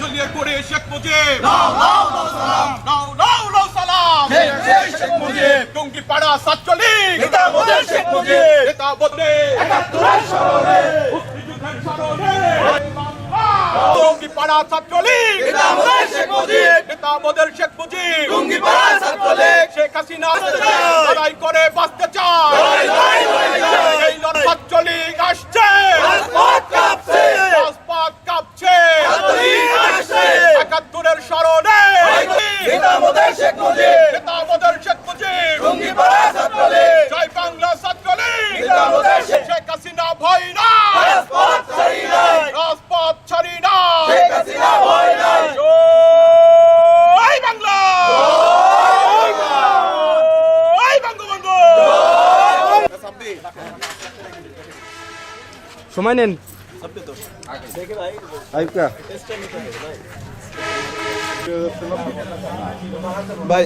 ঝুলিয়ে করে শেখ মুজিব। সালাম। শেখ মুজিব। টুঙ্গি পাড়া ছাত্রলীগ নেতা মোদের শেখ মুজিব। নেতা বদলে। একাত্তরের স্মরণে। মুক্তিযুদ্ধের স্মরণে। টুঙ্গি পাড়া ছাত্রলীগ নেতা মোদের শেখ মুজিব। নেতা বদল শেখ মুজিব। টুঙ্গিপাড়া ছাত্রলীগ শেখ হাসিনা। লড়াই করে বাঁচতে চায় লড়াই, লড়াই, লড়াই চাই। এই লড়াই ছাত্রলীগ আসছে রাজপথ কাঁপছে রাজপথ কাঁপছে ছাত্রলীগ আসছে। একাত্তরের স্মরণে নেতা মোদের শেখ মুজিব। নেতা বদল শেখ মুজিব। টুঙ্গিপাড়া ছাত্রলীগ। জয় বাংলা ছাত্রলীগ। নেতা বদল শেখ- শেখ হাসিনা ভয় না রাজপথ ছাড়ি নাই। রাজপথ ছাড়ি না শেখ হাসিনা ভয় নাই। জয় বাংলা। জয় বঙ্গবন্ধু। সময় নেন। ভাই।